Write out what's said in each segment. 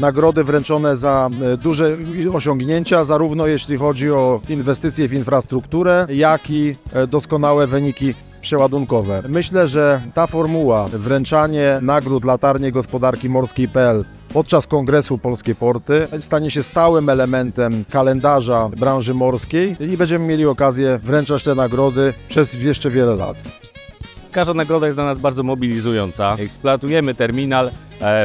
nagrody wręczone za e, duże osiągnięcia, zarówno jeśli chodzi o inwestycje w infrastrukturę, jak i e, doskonałe wyniki przeładunkowe. Myślę, że ta formuła, wręczanie nagród latarnie gospodarki morskiej.pl podczas kongresu Polskie Porty stanie się stałym elementem kalendarza branży morskiej i będziemy mieli okazję wręczać te nagrody przez jeszcze wiele lat. Każda nagroda jest dla nas bardzo mobilizująca. Eksploatujemy terminal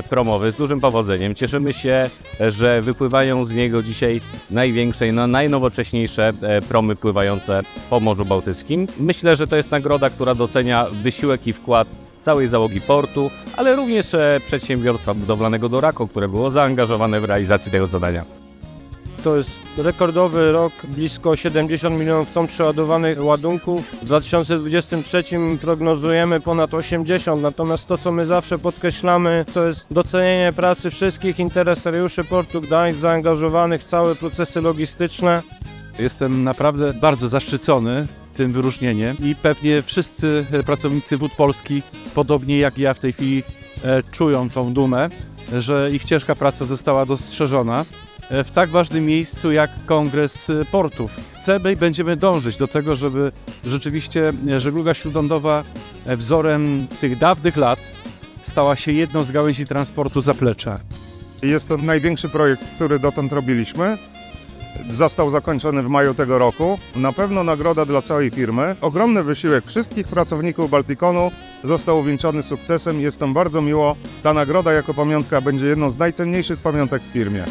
promowy z dużym powodzeniem. Cieszymy się, e, że wypływają z niego dzisiaj największe i no, najnowocześniejsze e, promy pływające po Morzu Bałtyckim. Myślę, że to jest nagroda, która docenia wysiłek i wkład całej załogi portu, ale również e, przedsiębiorstwa budowlanego Dorako, które było zaangażowane w realizację tego zadania. To jest rekordowy rok, blisko 70 milionów ton przeładowanych ładunków. W 2023 prognozujemy ponad 80, natomiast to, co my zawsze podkreślamy, to jest docenienie pracy wszystkich interesariuszy Portu Gdańsk zaangażowanych w całe procesy logistyczne. Jestem naprawdę bardzo zaszczycony tym wyróżnieniem i pewnie wszyscy e, pracownicy Wód Polskich, podobnie jak ja w tej chwili, e, czują tą dumę, że ich ciężka praca została dostrzeżona w tak ważnym miejscu jak Kongres e, Portów. Chcemy i będziemy dążyć do tego, żeby rzeczywiście e, żegluga śródlądowa e, wzorem tych dawnych lat stała się jedną z gałęzi transportu zaplecza. Jest to największy projekt, który dotąd robiliśmy. Został zakończony w maju tego roku. Na pewno nagroda dla całej firmy. Ogromny wysiłek wszystkich pracowników Baltikonu został uwieńczony sukcesem. Jest nam bardzo miło. Ta nagroda jako pamiątka będzie jedną z najcenniejszych pamiątek w firmie.